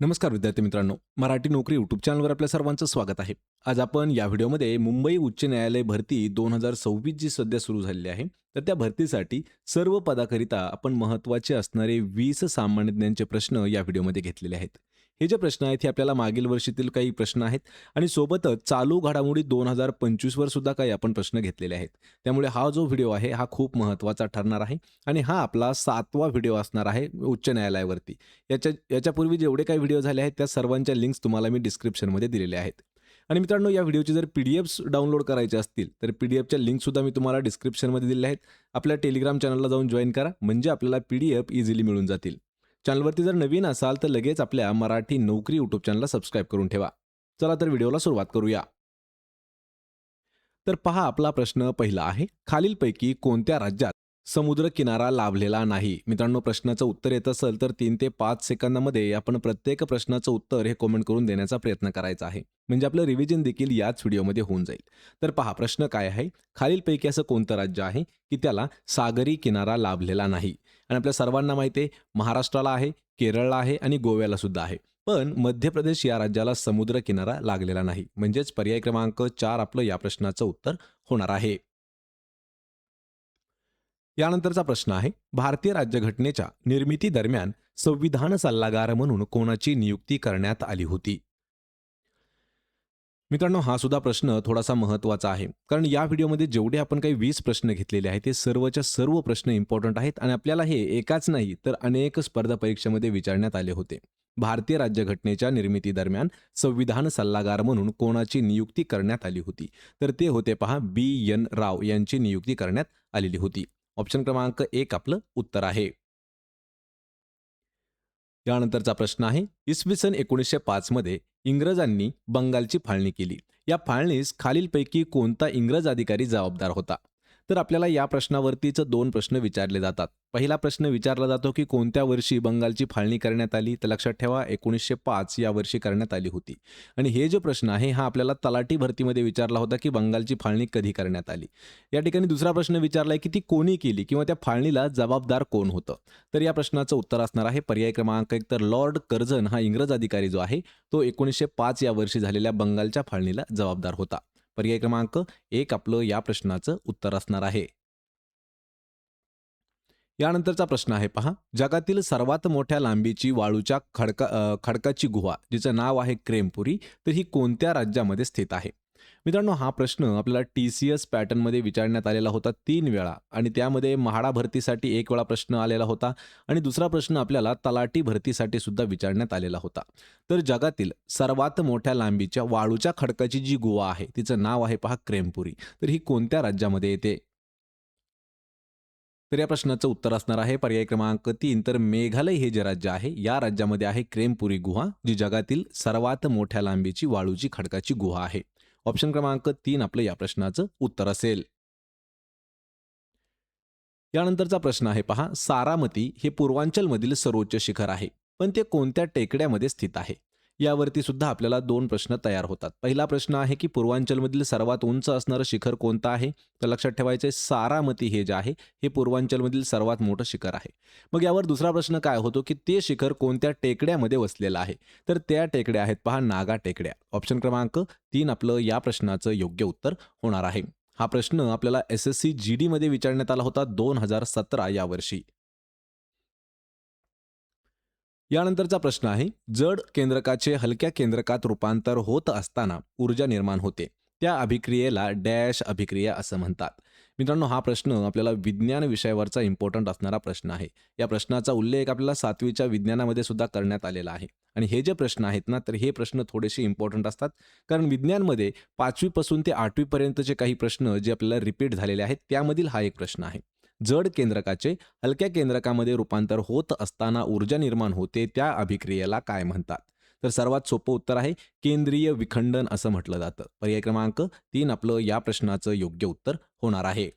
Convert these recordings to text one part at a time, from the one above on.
नमस्कार विद्यार्थी मित्रांनो मराठी नोकरी यूट्यूब चॅनलवर आपल्या सर्वांचं स्वागत आहे. आज आपण या व्हिडिओमध्ये मुंबई उच्च न्यायालय भरती दोन हजार सव्वीस जी सध्या सुरू झालेली आहे. तर त्या भरतीसाठी सर्व पदाकरिता आपण महत्त्वाचे असणारे वीस सामान्य ज्ञानचे प्रश्न या व्हिडिओमध्ये घेतलेले आहेत. हे जे प्रश्न आहेत हे आपल्याला मागील वर्षीतील काही प्रश्न आहेत. आणि सोबतच चालू घडामोडी दोन हजार पंचवीसवर सुद्धा काही आपण प्रश्न घेतलेले आहेत. त्यामुळे हा जो व्हिडिओ आहे हा खूप महत्त्वाचा ठरणार आहे. आणि हा आपला सातवा व्हिडिओ असणार आहे उच्च न्यायालयावरती. याच्या याच्यापूर्वी जेवढे काही व्हिडिओ झाले आहेत त्या सर्वांच्या लिंक्स तुम्हाला मी डिस्क्रिप्शनमध्ये दिलेल्या आहेत. आणि मित्रांनो या व्हिडिओची जर पी डी एफ्स डाउनलोड करायचे असतील तर पी डी एफच्या लिंकसुद्धा मी तुम्हाला डिस्क्रिप्शनमध्ये दिलेल्या आहेत. आपल्या टेलिग्राम चॅनलला जाऊन जॉईन करा. म्हणजे आपल्याला पी डी एफ इझिली मिळून जातील. चॅनलवरती जर नवीन असाल तर लगेच आपल्या मराठी नोकरी यूट्यूब चॅनलला सबस्क्राईब करून ठेवा. चला तर व्हिडिओला सुरुवात करूया. तर पहा आपला प्रश्न पहिला आहे. खालीलपैकी कोणत्या राज्यात समुद्र किनारा लाभलेला नाही. मित्रांनो प्रश्नाचं उत्तर येत असेल तर तीन ते पाच सेकंदामध्ये आपण प्रत्येक प्रश्नाचं उत्तर हे कॉमेंट करून देण्याचा प्रयत्न करायचा आहे. म्हणजे आपलं रिव्हिजन देखील याच व्हिडिओमध्ये होऊन जाईल. तर पहा प्रश्न काय आहे? खालीलपैकी असं कोणतं राज्य आहे की त्याला सागरी किनारा लाभलेला नाही? आणि आपल्या सर्वांना माहिती आहे महाराष्ट्राला आहे केरळला आहे आणि गोव्याला सुद्धा आहे. पण मध्य प्रदेश या राज्याला समुद्र किनारा लागलेला नाही. म्हणजेच पर्याय क्रमांक चार आपलं या प्रश्नाचं उत्तर होणार आहे. यानंतरचा प्रश्न आहे भारतीय राज्यघटनेच्या निर्मिती दरम्यान संविधान सल्लागार म्हणून कोणाची नियुक्ती करण्यात आली होती? मित्रांनो हा सुद्धा प्रश्न थोडासा महत्त्वाचा आहे. कारण या व्हिडिओमध्ये जेवढे आपण काही वीस प्रश्न घेतलेले आहेत ते सर्वच्या सर्व प्रश्न इम्पॉर्टंट आहेत आणि आपल्याला हे एकाच नाही तर अनेक स्पर्धा परीक्षेमध्ये विचारण्यात आले होते. भारतीय राज्यघटनेच्या निर्मिती दरम्यान संविधान सल्लागार म्हणून कोणाची नियुक्ती करण्यात आली होती? तर ते होते पहा बी. एन. राव यांची नियुक्ती करण्यात आलेली होती. ऑप्शन क्रमांक एक आपलं उत्तर आहे. यानंतरचा प्रश्न आहे इसवी सन एकोणीसशे पाचमध्ये इंग्रजांनी बंगालची फाळणी केली. या फाळणीस खालीलपैकी कोणता इंग्रज अधिकारी जबाबदार होता? तर आपल्याला या प्रश्नावरतीच दोन प्रश्न विचारले जातात. पहिला प्रश्न विचारला जातो की कोणत्या वर्षी बंगालची फाळणी करण्यात आली? तर लक्षात ठेवा एकोणीसशे पाच या वर्षी करण्यात आली होती. आणि हे जो प्रश्न आहे हा आपल्याला तलाठी भरतीमध्ये विचारला होता की बंगालची फाळणी कधी करण्यात आली? या ठिकाणी दुसरा प्रश्न विचारला आहे की ती कोणी केली किंवा त्या फाळणीला जबाबदार कोण होतं? तर या प्रश्नाचं उत्तर असणार आहे पर्याय क्रमांक एक तर लॉर्ड कर्झन हा इंग्रज अधिकारी जो आहे तो एकोणीसशे पाच या वर्षी झालेल्या बंगालच्या फाळणीला जबाबदार होता. पर्याय क्रमांक एक आपलं या प्रश्नाचं उत्तर असणार आहे. यानंतरचा प्रश्न आहे पहा. जगातील सर्वात मोठ्या लांबीची वाळूच्या खडका खडकाची गुहा जिचं नाव आहे क्रेमपुरी तर ही कोणत्या राज्यामध्ये स्थित आहे? मित्रांनो हा प्रश्न आपल्याला टी सी एस पॅटर्नमध्ये विचारण्यात आलेला होता तीन वेळा आणि त्यामध्ये म्हाडा भरतीसाठी एक वेळा प्रश्न आलेला होता आणि दुसरा प्रश्न आपल्याला तलाटी भरतीसाठी सुद्धा विचारण्यात आलेला होता. तर जगातील सर्वात मोठ्या लांबीच्या वाळूच्या खडकाची जी गुहा आहे तिचं नाव आहे पहा क्रेमपुरी. तर ही कोणत्या राज्यामध्ये येते? तर या प्रश्नाचं उत्तर असणार आहे पर्याय क्रमांक तीन. तर मेघालय हे जे राज्य आहे या राज्यामध्ये आहे क्रेमपुरी गुहा जी जगातील सर्वात मोठ्या लांबीची वाळूची खडकाची गुहा आहे. ऑप्शन क्रमांक तीन आपलं या प्रश्नाचं उत्तर असेल. यानंतरचा प्रश्न आहे पहा सारामती हे पूर्वांचलमधील सर्वोच्च शिखर आहे पण ते कोणत्या टेकड्यामध्ये स्थित आहे? यावरती सुद्धा आपल्याला दोन प्रश्न तयार होतात. पहिला प्रश्न आहे की पूर्वांचलमधील सर्वात उंच असणारं शिखर कोणतं आहे? तर लक्षात ठेवायचं सारामती हे जे आहे हे पूर्वांचलमधील सर्वात मोठं शिखर आहे. मग यावर दुसरा प्रश्न काय होतो की ते शिखर कोणत्या टेकड्यामध्ये वसलेलं आहे? तर त्या टेकड्या आहेत पहा नागा टेकड्या. ऑप्शन क्रमांक तीन आपलं या प्रश्नाचं योग्य उत्तर होणार आहे. हा प्रश्न आपल्याला एस एस सी जी डीमध्ये विचारण्यात आला होता दोन हजार सतरा यावर्षी. यानंतरचा प्रश्न आहे जड केंद्रकाचे हलक्या केंद्रकात रूपांतर होत असताना ऊर्जा निर्माण होते. त्या अभिक्रियेला डॅश अभिक्रिया असं म्हणतात. मित्रांनो हा प्रश्न आपल्याला विज्ञान विषयावरचा इम्पॉर्टंट असणारा प्रश्न आहे. या प्रश्नाचा उल्लेख आपल्याला सातवीच्या विज्ञानामध्ये सुद्धा करण्यात आलेला आहे. आणि हे जे प्रश्न आहेत ना तर हे प्रश्न थोडेसे इम्पॉर्टंट असतात. कारण विज्ञानमध्ये पाचवीपासून ते आठवीपर्यंतचे काही प्रश्न जे आपल्याला रिपीट झालेले आहेत त्यामधील हा एक प्रश्न आहे. जड केंद्रकाचे हलक्या केंद्रकामध्ये रूपांतर होत असताना ऊर्जा निर्माण होते त्या अभिक्रियेला काय म्हणतात? तर सर्वात सोपं उत्तर आहे केंद्रीय विखंडन असं म्हटलं जातं. पर्याय क्रमांक तीन आपलं या प्रश्नाचं योग्य उत्तर होणार आहे.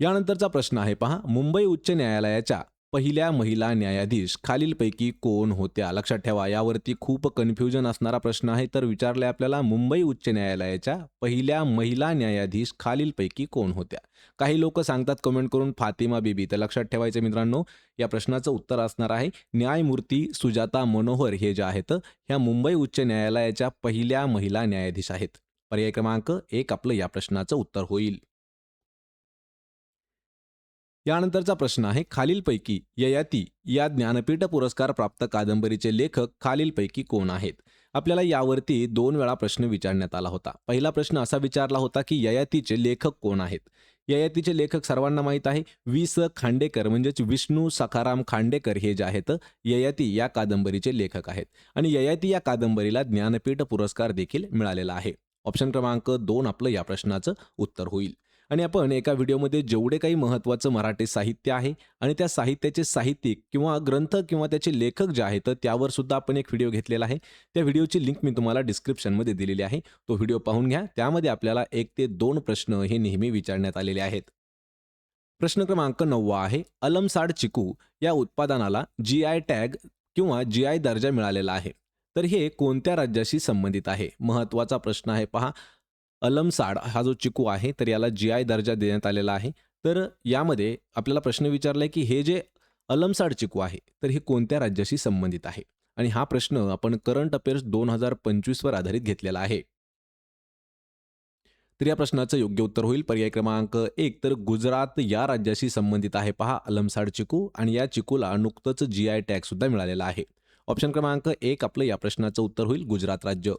यानंतरचा प्रश्न आहे पहा. मुंबई उच्च न्यायालयाच्या पहिल्या महिला न्यायाधीश खालीलपैकी कोण होत्या? लक्षात ठेवा यावरती खूप कन्फ्युजन असणारा प्रश्न आहे. तर विचारले आपल्याला मुंबई उच्च न्यायालयाच्या पहिल्या महिला न्यायाधीश खालीलपैकी कोण होत्या? काही लोक सांगतात कमेंट करून फातिमा बीबी. तर लक्षात ठेवायचं मित्रांनो या प्रश्नाचं उत्तर असणार आहे. न्यायमूर्ती सुजाता मनोहर हे जे आहेत ह्या मुंबई उच्च न्यायालयाच्या पहिल्या महिला न्यायाधीश आहेत. पर्याय क्रमांक एक आपलं या प्रश्नाचं उत्तर होईल. यानंतरचा प्रश्न आहे खालीलपैकी ययाती या ज्ञानपीठ पुरस्कार प्राप्त कादंबरीचे लेखक खालीलपैकी कोण आहेत? आपल्याला यावरती दोन वेळा प्रश्न विचारण्यात आला होता. पहिला प्रश्न असा विचारला होता की ययातीचे लेखक कोण आहेत? ययातीचे लेखक सर्वांना माहीत आहे वि स. खांडेकर म्हणजेच विष्णू सखाराम खांडेकर हे जे आहेत ययाती या कादंबरीचे लेखक आहेत. आणि ययाती या कादंबरीला ज्ञानपीठ पुरस्कार देखील मिळालेला आहे. ऑप्शन क्रमांक दोन आपलं या प्रश्नाचं उत्तर होईल. आणि आपण एका व्हिडिओमध्ये जेवढे काही महत्त्वाचं मराठी साहित्य आहे आणि त्या साहित्याचे साहित्यिक किंवा ग्रंथ किंवा त्याचे लेखक जे आहेत त्यावर सुद्धा आपण एक व्हिडिओ घेतलेला आहे. त्या व्हिडिओची लिंक मी तुम्हाला डिस्क्रिप्शनमध्ये दिलेली आहे. तो व्हिडिओ पाहून घ्या. त्यामध्ये आपल्याला एक ते दोन प्रश्न हे नेहमी विचारण्यात आलेले आहेत. प्रश्न क्रमांक नववा आहे. अलमसाड चिकू या उत्पादनाला जी आय टॅग किंवा जी आय दर्जा मिळालेला आहे. तर हे कोणत्या राज्याशी संबंधित आहे? महत्त्वाचा प्रश्न आहे. पहा. अलमसाड हा जो चिकू आहे तर याला जी आय दर्जा देण्यात आलेला आहे. तर यामध्ये आपल्याला प्रश्न विचारला आहे की हे जे अलमसाड चिकू आहे तर हे कोणत्या राज्याशी संबंधित आहे? आणि हा प्रश्न आपण करंट अफेअर्स दोन हजार पंचवीसवर आधारित घेतलेला आहे. तर या प्रश्नाचं योग्य उत्तर होईल. पर्याय क्रमांक एक तर गुजरात या राज्याशी संबंधित आहे. पहा अलमसाड चिकू आणि या चिकूला नुकतंच जी आय टॅग सुद्धा मिळालेला आहे. ऑप्शन क्रमांक एक आपलं या प्रश्नाचं उत्तर होईल. गुजरात राज्य.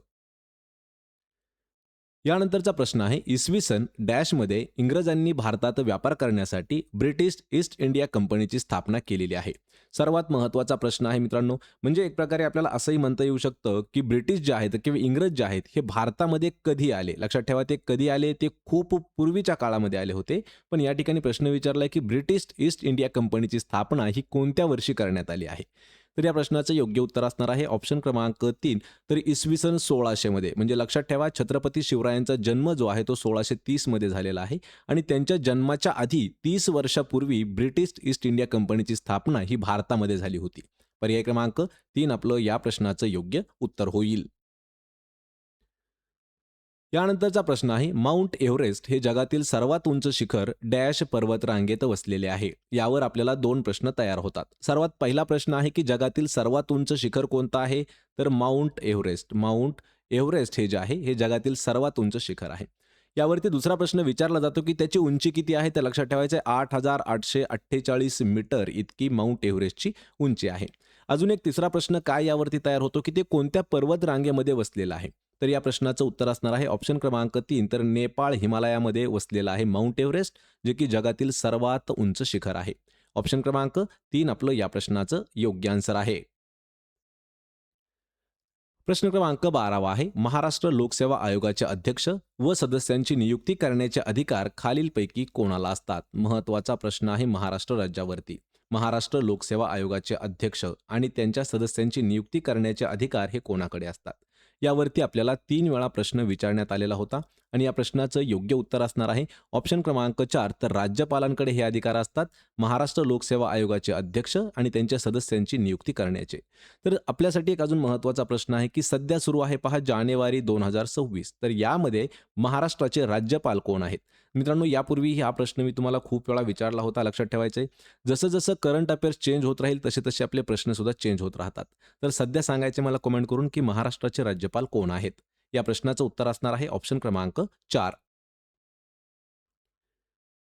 यानंतरचा प्रश्न आहे इसवी सन डॅशमध्ये इंग्रजांनी भारतात व्यापार करण्यासाठी ब्रिटिश ईस्ट इंडिया कंपनीची स्थापना केलेली आहे. सर्वात महत्त्वाचा प्रश्न आहे मित्रांनो म्हणजे एक प्रकारे आपल्याला असंही म्हणता येऊ शकतं की ब्रिटिश जे आहेत किंवा इंग्रज जे आहेत हे भारतामध्ये कधी आले? लक्षात ठेवा ते कधी आले? ते खूप पूर्वीच्या काळामध्ये आले होते. पण या ठिकाणी प्रश्न विचारला आहे की ब्रिटिश ईस्ट इंडिया कंपनीची स्थापना ही कोणत्या वर्षी करण्यात आली आहे? तर या प्रश्नाचं योग्य उत्तर असणार आहे. ऑप्शन क्रमांक तीन. तर इसवी सन सोळाशेमध्ये म्हणजे लक्षात ठेवा छत्रपती शिवरायांचा जन्म जो आहे तो सोळाशे तीसमध्ये झालेला आहे. आणि त्यांच्या जन्माच्या आधी तीस वर्षापूर्वी ब्रिटिश ईस्ट इंडिया कंपनीची स्थापना ही भारतामध्ये झाली होती. पर्याय क्रमांक तीन आपलं या प्रश्नाचं योग्य उत्तर होईल. यानंतरचा प्रश्न आहे माउंट एव्हरेस्ट हे जगातील सर्वात उंच शिखर डॅश पर्वतरांगेत वसलेले आहे. यावर आपल्याला दोन प्रश्न तयार होतात. सर्वात पहिला प्रश्न आहे की जगातील सर्वात उंच शिखर कोणतं आहे? तर माउंट एव्हरेस्ट. माउंट एव्हरेस्ट हे जे आहे हे जगातील सर्वात उंच शिखर आहे. यावरती दुसरा प्रश्न विचारला जातो की त्याची उंची किती आहे? ते लक्षात ठेवायचं आहे आठ हजार आठशे अठ्ठेचाळीस मीटर इतकी माउंट एव्हरेस्टची उंची आहे. अजून एक तिसरा प्रश्न काय यावरती तयार होतो की ते कोणत्या पर्वत रांगेमध्ये वसलेलं आहे? तर या प्रश्नाचं उत्तर असणार आहे ऑप्शन क्रमांक तीन. तर नेपाळ हिमालयामध्ये वसलेला आहे माउंट एव्हरेस्ट जे की जगातील सर्वात उंच शिखर आहे. ऑप्शन क्रमांक तीन आपलं या प्रश्नाचं योग्य आन्सर आहे. प्रश्न क्रमांक बारावा आहे. महाराष्ट्र लोकसेवा आयोगाचे अध्यक्ष व सदस्यांची नियुक्ती करण्याचे अधिकार खालीलपैकी कोणाला असतात? महत्त्वाचा प्रश्न आहे महाराष्ट्र राज्यावरती. महाराष्ट्र लोकसेवा आयोगाचे अध्यक्ष आणि त्यांच्या सदस्यांची नियुक्ती करण्याचे अधिकार हे कोणाकडे असतात? यावरती आपल्याला तीन वेळा प्रश्न विचारण्यात आलेला होता. आणि या प्रश्नाचं योग्य उत्तर असणार आहे. ऑप्शन क्रमांक चार तर राज्यपालांकडे हे अधिकार असतात. महाराष्ट्र लोकसेवा आयोगाचे अध्यक्ष आणि त्यांच्या सदस्यांची नियुक्ती करण्याचे. तर आपल्यासाठी एक अजून महत्त्वाचा प्रश्न आहे की सध्या सुरू आहे पहा जानेवारी दोन हजार सव्वीस. तर यामध्ये महाराष्ट्राचे राज्यपाल कोण आहेत? मित्रांनो यापूर्वी हा प्रश्न मी तुम्हाला खूप वेळा विचारला होता लक्षात ठेवायचं आहे जसं जसं करंट अफेअर्स चेंज होत राहील तसे तसे आपले प्रश्नसुद्धा चेंज होत राहतात. तर सध्या सांगायचे मला कमेंट करून की महाराष्ट्राचे राज्यपाल कोण आहेत? या प्रश्नाचं उत्तर असणार आहे ऑप्शन क्रमांक चार.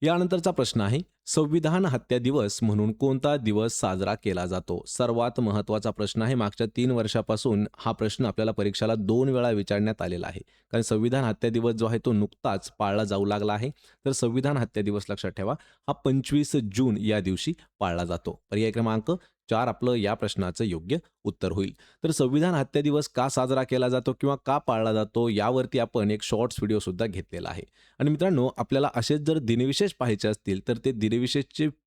यानंतरचा प्रश्न आहे संविधान हत्या दिवस म्हणून कोणता दिवस साजरा केला जातो? सर्वात महत्त्वाचा प्रश्न आहे. मागच्या तीन वर्षापासून हा प्रश्न आपल्याला परीक्षेला दोन वेळा विचारण्यात आलेला आहे. कारण संविधान हत्या दिवस जो आहे तो नुकताच पाळला जाऊ लागला आहे. तर संविधान हत्या दिवस लक्षात ठेवा. हा पंचवीस जून या दिवशी पाळला जातो. पर्याय क्रमांक चार आपलं या प्रश्नाचं योग्य उत्तर होईल. तर संविधान हत्या दिवस का साजरा केला जातो किंवा का पाळला जातो यावरती आपण एक शॉर्ट्स व्हिडिओ सुद्धा घेतलेला आहे. आणि मित्रांनो आपल्याला असेच जर दिनविशेष पाहायचे असतील तर ते दिन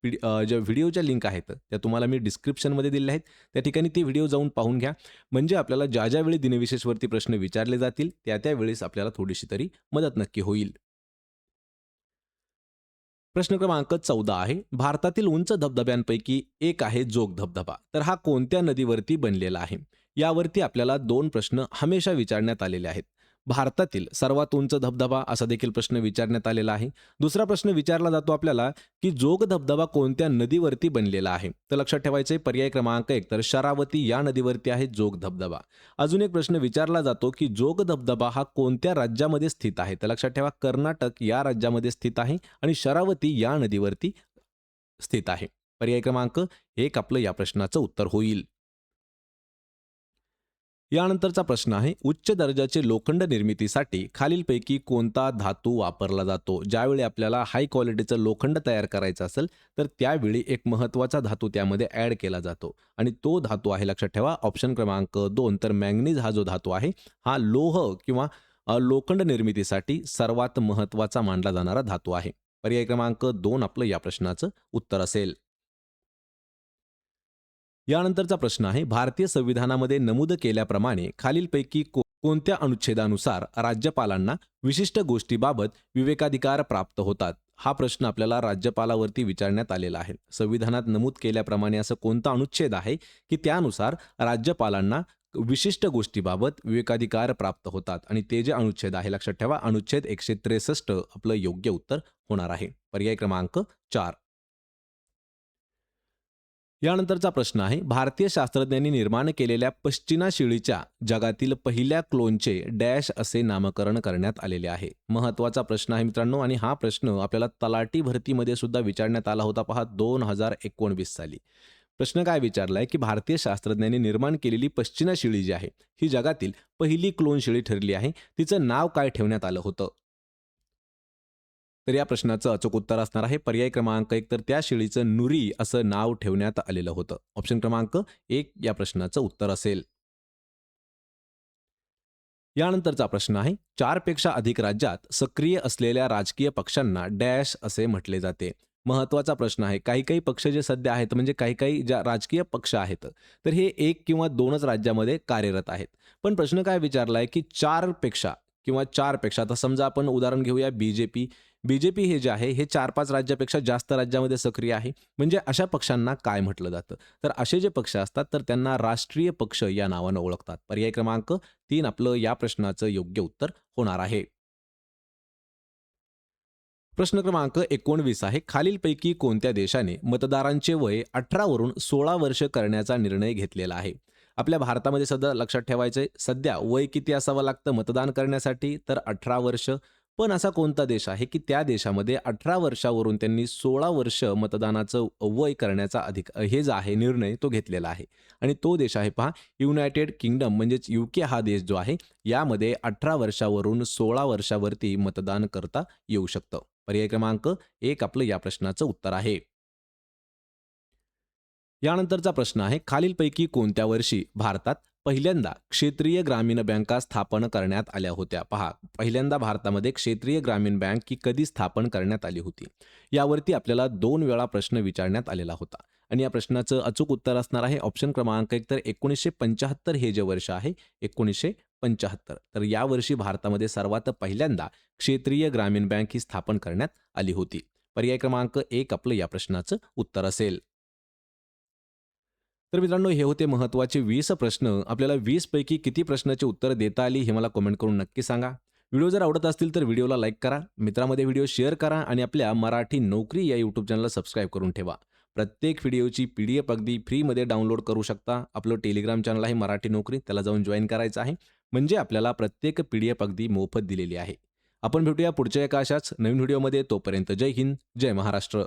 पी ज्या व्हिडिओच्या लिंक आहेत त्या तुम्हाला मी डिस्क्रिप्शनमध्ये दिल्या आहेत. त्या ठिकाणी ते व्हिडिओ जाऊन पाहून घ्या. म्हणजे आपल्याला ज्या ज्यावेळी दिनविशेषवरती प्रश्न विचारले जातील त्या त्यावेळेस आपल्याला थोडीशी तरी मदत नक्की होईल. प्रश्न क्रमांक चौदा आहे. भारतातील उंच धबधब्यांपैकी एक आहे जोग धबधबा. तर हा कोणत्या नदीवरती बनलेला आहे? यावरती आपल्याला दोन प्रश्न हमेशा विचारण्यात आलेले आहेत. भारतातील सर्वात उंच धबधबा असा देखील प्रश्न विचारण्यात आलेला आहे. दुसरा प्रश्न विचारला जातो आपल्याला की जोग धबधबा कोणत्या नदीवरती बनलेला आहे? तर लक्षात ठेवायचे पर्याय क्रमांक एक तर शरावती या नदीवरती आहे जोग धबधबा. अजून एक प्रश्न विचारला जातो की जोग धबधबा हा कोणत्या राज्यामध्ये स्थित आहे? तर लक्षात ठेवा कर्नाटक या राज्यामध्ये स्थित आहे आणि शरावती या नदीवरती स्थित आहे. पर्याय क्रमांक एक आपलं या प्रश्नाचं उत्तर होईल. यानंतरचा प्रश्न आहे उच्च दर्जाचे लोखंड निर्मितीसाठी खालीलपैकी कोणता धातू वापरला जातो? ज्यावेळी आपल्याला हाय क्वालिटीचं लोखंड तयार करायचं असेल तर त्यावेळी एक महत्त्वाचा धातू त्यामध्ये ॲड केला जातो. आणि तो धातू आहे लक्षात ठेवा ऑप्शन क्रमांक दोन. तर मॅंगनीज हा जो धातू आहे हा लोह किंवा लोखंड निर्मितीसाठी सर्वात महत्त्वाचा मानला जाणारा धातू आहे. पर्याय क्रमांक दोन आपलं या प्रश्नाचं उत्तर असेल. यानंतरचा प्रश्न आहे भारतीय संविधानामध्ये नमूद केल्याप्रमाणे खालीलपैकी को- कोणत्या अनुच्छेदानुसार राज्यपालांना विशिष्ट गोष्टीबाबत विवेकाधिकार प्राप्त होतात? हा प्रश्न आपल्याला राज्यपालावरती विचारण्यात आलेला आहे. संविधानात नमूद केल्याप्रमाणे असं कोणता अनुच्छेद आहे की त्यानुसार राज्यपालांना विशिष्ट गोष्टीबाबत विवेकाधिकार प्राप्त होतात? आणि ते जे अनुच्छेद आहे लक्षात ठेवा अनुच्छेद एकशे त्रेसष्ट आपलं योग्य उत्तर होणार आहे. पर्याय क्रमांक चार. यानंतरचा प्रश्न आहे भारतीय शास्त्रज्ञांनी निर्माण केलेल्या पश्चिना शिळीच्या जगातील पहिल्या क्लोनचे डॅश असे नामकरण करण्यात आलेले आहे. महत्त्वाचा प्रश्न आहे मित्रांनो आणि हा प्रश्न आपल्याला तलाटी भरतीमध्ये सुद्धा विचारण्यात आला होता पहा दोन हजार एकोणवीस साली. प्रश्न काय विचारलाय की भारतीय शास्त्रज्ञांनी निर्माण केलेली पश्चिना शिळी जी आहे ही जगातील पहिली क्लोन शिळी ठरली आहे. तिचं नाव काय ठेवण्यात आलं होतं? तर या प्रश्नाचं अचूक उत्तर असणार आहे. पर्याय क्रमांक एक तर त्या शिळीचं नुरी असं नाव ठेवण्यात आलेलं होतं. ऑप्शन क्रमांक एक या प्रश्नाचं उत्तर असेल. यानंतरचा प्रश्न आहे. चारपेक्षा अधिक राज्यात सक्रिय असलेल्या राजकीय पक्षांना डॅश असे म्हटले जाते. महत्त्वाचा प्रश्न आहे. काही काही पक्ष जे सध्या आहेत म्हणजे काही काही ज्या राजकीय पक्ष आहेत तर हे एक किंवा दोनच राज्यामध्ये कार्यरत आहेत. पण प्रश्न काय विचारलाय की चारपेक्षा किंवा चारपेक्षा आता समजा आपण उदाहरण घेऊया बीजेपी बीजेपी हे जे आहे हे चार पाच राज्यापेक्षा जास्त राज्यामध्ये सक्रिय आहे. म्हणजे अशा पक्षांना काय म्हटलं जातं? तर असे जे पक्ष असतात तर त्यांना राष्ट्रीय पक्ष या नावानं ओळखतात. पर्याय क्रमांक तीन आपलं या प्रश्नाचं योग्य उत्तर होणार आहे. प्रश्न क्रमांक एकोणवीस आहे. खालीलपैकी कोणत्या देशाने मतदारांचे वय अठरावरून सोळा वर्ष करण्याचा निर्णय घेतलेला आहे? आपल्या भारतामध्ये सध्या लक्षात ठेवायचे सध्या वय किती असावं लागतं मतदान करण्यासाठी? तर अठरा वर्ष. पण असा कोणता देश आहे की त्या देशामध्ये अठरा वर्षावरून त्यांनी सोळा वर्ष मतदानाचं वय करण्याचा अधिक हे जो आहे निर्णय तो घेतलेला आहे. आणि तो देश आहे पहा युनायटेड किंगडम म्हणजेच युके हा देश जो आहे यामध्ये अठरा वर्षावरून सोळा वर्षावरती मतदान करता येऊ शकतं. पर्याय क्रमांक एक आपलं या प्रश्नाचं उत्तर आहे. यानंतरचा प्रश्न आहे खालीलपैकी कोणत्या वर्षी भारतात पहिल्यांदा क्षेत्रीय ग्रामीण बँका स्थापन करण्यात आल्या होत्या. पहा पहिल्यांदा भारतामध्ये क्षेत्रीय ग्रामीण बँक ही कधी स्थापन करण्यात आली होती? यावरती आपल्याला दोन वेळा प्रश्न विचारण्यात आलेला होता. आणि या प्रश्नाचं अचूक उत्तर असणार आहे. ऑप्शन क्रमांक एक तर एकोणीसशे पंच्याहत्तर हे जे वर्ष आहे एकोणीसशे पंच्याहत्तर. तर यावर्षी भारतामध्ये सर्वात पहिल्यांदा क्षेत्रीय ग्रामीण बँक ही स्थापन करण्यात आली होती. पर्याय क्रमांक एक आपलं या प्रश्नाचं उत्तर असेल. तर मित्रांनो हे होते महत्त्वाचे वीस प्रश्न. आपल्याला वीस पैकी किती प्रश्नाची उत्तरं देता आली हे मला कमेंट करून नक्की सांगा. व्हिडिओ जर आवडत असतील तर व्हिडिओला लाईक करा. मित्रामध्ये व्हिडिओ शेअर करा आणि आपल्या मराठी नोकरी या यूट्यूब चॅनलला सबस्क्राईब करून ठेवा. प्रत्येक व्हिडिओची पी डी एफ अगदी फ्रीमध्ये डाउनलोड करू शकता. आपलं टेलिग्राम चॅनल आहे मराठी नोकरी त्याला जाऊन जॉईन करायचं आहे. म्हणजे आपल्याला प्रत्येक पी डी एफ अगदी मोफत दिलेली आहे. आपण भेटूया पुढच्या एका अशाच नवीन व्हिडिओमध्ये. तोपर्यंत जय हिंद जय महाराष्ट्र.